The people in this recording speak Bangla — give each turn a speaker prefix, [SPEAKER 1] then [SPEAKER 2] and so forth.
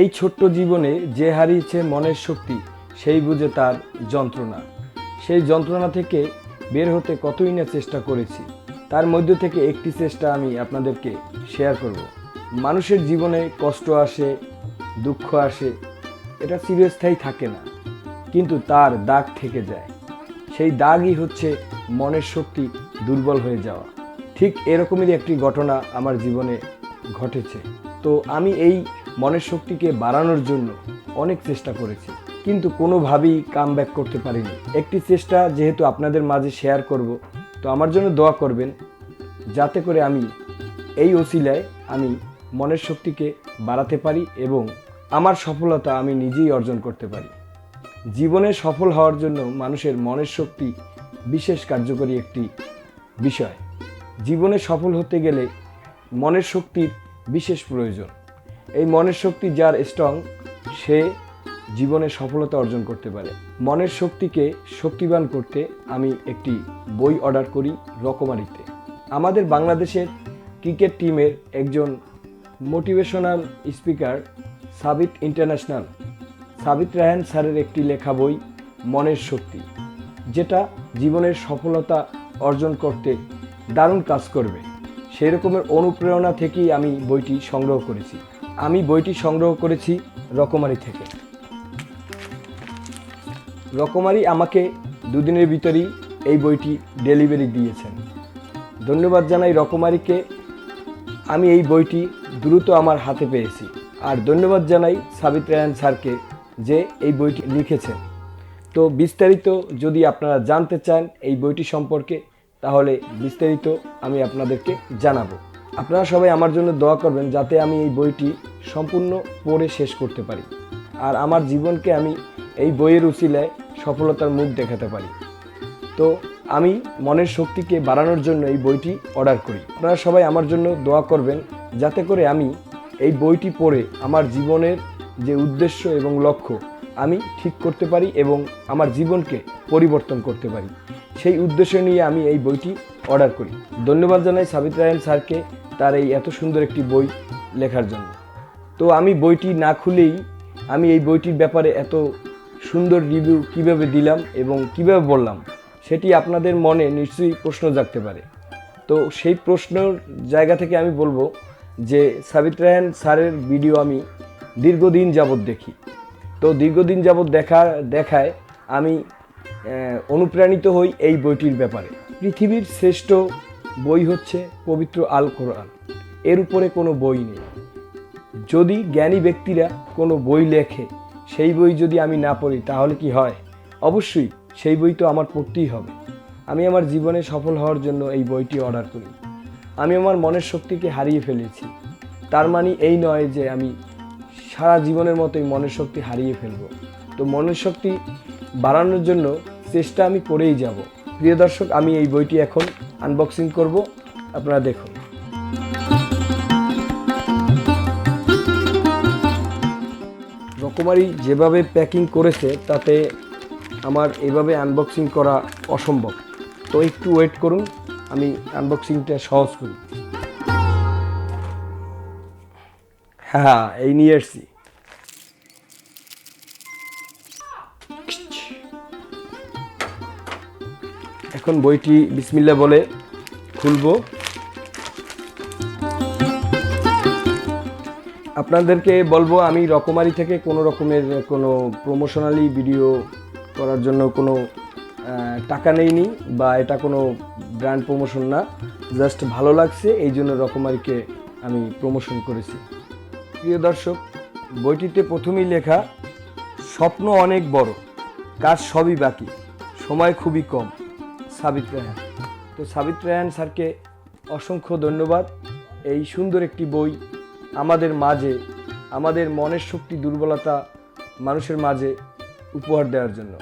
[SPEAKER 1] এই ছোট্ট জীবনে যে হারিয়েছে মনের শক্তি, সেই বুঝে তার যন্ত্রণা। সেই যন্ত্রণা থেকে বের হতে কতই না চেষ্টা করেছি, তার মধ্য থেকে একটি চেষ্টা আমি আপনাদেরকে শেয়ার করব। মানুষের জীবনে কষ্ট আসে, দুঃখ আসে, এটা চিরস্থায়ী থাকে না, কিন্তু তার দাগ থেকে যায়। সেই দাগই হচ্ছে মনের শক্তি দুর্বল হয়ে যাওয়া। ঠিক এরকমেরই একটি ঘটনা আমার জীবনে ঘটেছে। তো আমি এই মনের শক্তিকে বাড়ানোর জন্য অনেক চেষ্টা করেছি। কিন্তু কোনোভাবেই কাম ব্যাক করতে পারিনি। একটি চেষ্টা যেহেতু আপনাদের মাঝে শেয়ার করব, তো আমার জন্য দোয়া করবেন, যাতে করে আমি এই ওসিলায় আমি মনের শক্তিকে বাড়াতে পারি এবং আমার সফলতা আমি নিজেই অর্জন করতে পারি। জীবনে সফল হওয়ার জন্য মানুষের মনের শক্তি বিশেষ কার্যকরী একটি বিষয়। জীবনে সফল হতে গেলে মনের শক্তির বিশেষ প্রয়োজন। এই মনের শক্তি যার স্ট্রং সে জীবনে সফলতা অর্জন করতে পারে। মনের শক্তিকে শক্তিবান করতে আমি একটি বই অর্ডার করি রকমারিতে। আমাদের বাংলাদেশের ক্রিকেট টিমের একজন motivational speaker Sabit international Sabit Raihan স্যারের একটি লেখা বই, মনের শক্তি, যেটা জীবনের সফলতা অর্জন করতে দারুণ কাজ করবে। সেই রকমের অনুপ্রেরণা থেকেই আমি বইটি সংগ্রহ করেছি। আমি বইটি সংগ্রহ করেছি রকমারি থেকে। রকমারি আমাকে দুদিনের ভিতরেই এই বইটি ডেলিভারি দিয়েছেন। ধন্যবাদ জানাই রকমারিকে। আমি এই বইটি দ্রুত আমার হাতে পেয়েছি। আর ধন্যবাদ জানাই সাবিত রায়ন স্যারকে যে এই বইটি লিখেছেন। তো বিস্তারিত যদি আপনারা জানতে চান এই বইটি সম্পর্কে, তাহলে বিস্তারিত আমি আপনাদেরকে জানাব। আপনারা সবাই আমার জন্য দোয়া করবেন যাতে আমি এই বইটি সম্পূর্ণ পড়ে শেষ করতে পারি। আর আমার জীবনকে আমি এই বইয়ের উচিলায় সফলতার মুখ দেখাতে পারি। তো আমি মনের শক্তিকে বাড়ানোর জন্য এই বইটি অর্ডার করি। আপনারা সবাই আমার জন্য দোয়া করবেন যাতে করে আমি এই বইটি পড়ে আমার জীবনের যে উদ্দেশ্য এবং লক্ষ্য আমি ঠিক করতে পারি এবং আমার জীবনকে পরিবর্তন করতে পারি। সেই উদ্দেশ্য নিয়ে আমি এই বইটি অর্ডার করি। ধন্যবাদ জানাই সাবিত রায়ন স্যারকে তার এই এত সুন্দর একটি বই লেখার জন্য। তো আমি বইটি না খুলেই আমি এই বইটির ব্যাপারে এত সুন্দর রিভিউ কীভাবে দিলাম এবং কীভাবে বললাম, সেটি আপনাদের মনে নিশ্চয়ই প্রশ্ন জাগতে পারে। তো সেই প্রশ্নের জায়গা থেকে আমি বলব যে সাবিত রায়হান স্যারের ভিডিও আমি দীর্ঘদিন যাবৎ দেখি। তো দীর্ঘদিন যাবৎ দেখা, দেখায় আমি অনুপ্রাণিত হই এই বইটির ব্যাপারে। পৃথিবীর শ্রেষ্ঠ বই হচ্ছে পবিত্র আল কোরআন। এর উপরে কোনো বই নেই। যদি জ্ঞানী ব্যক্তিরা কোনো বই লেখে, সেই বই যদি আমি না পড়ি, তাহলে কি হয়? অবশ্যই সেই বই তো আমার পড়তেই হবে। আমি আমার জীবনে সফল হওয়ার জন্য এই বইটি অর্ডার করি। আমি আমার মনের শক্তিকে হারিয়ে ফেলেছি। তার মানে এই নয় যে আমি সারা জীবনের মতোই মনের শক্তি হারিয়ে ফেলব। তো মনের শক্তি বাড়ানোর জন্য চেষ্টা আমি করেই যাব। প্রিয় দর্শক, আমি এই বইটি এখন আনবক্সিং করব। আপনারা দেখুন। রকমারি যেভাবে প্যাকিং করেছে, তাতে আমার এভাবে আনবক্সিং করা অসম্ভব। তো একটু ওয়েট করুন, আমি আনবক্সিংটা সহজ করি। হ্যাঁ এই নিয়ে এসছি। এখন বইটি বিসমিল্লা বলে খুলবো। আপনাদেরকে বলব, আমি রকমারি থেকে কোনো রকমের কোনো প্রমোশনালি ভিডিও করার জন্য কোনো টাকা নেইনি বা এটা কোনো ব্র্যান্ড প্রমোশন না। জাস্ট ভালো লাগছে, এই জন্য রকমারিকে আমি প্রমোশন করেছি। প্রিয় দর্শক, বইটিতে প্রথমেই লেখা, স্বপ্ন অনেক বড়, কাজ সবই বাকি, সময় খুবই কম। সাবিত রায়হান তো সাবিত রায়হান স্যারকে অসংখ্য ধন্যবাদ। এই সুন্দর একটি বই আমাদের মাঝে, আমাদের মনের শক্তি, দুর্বলতা মানুষের মাঝে উপহার দেওয়ার জন্য।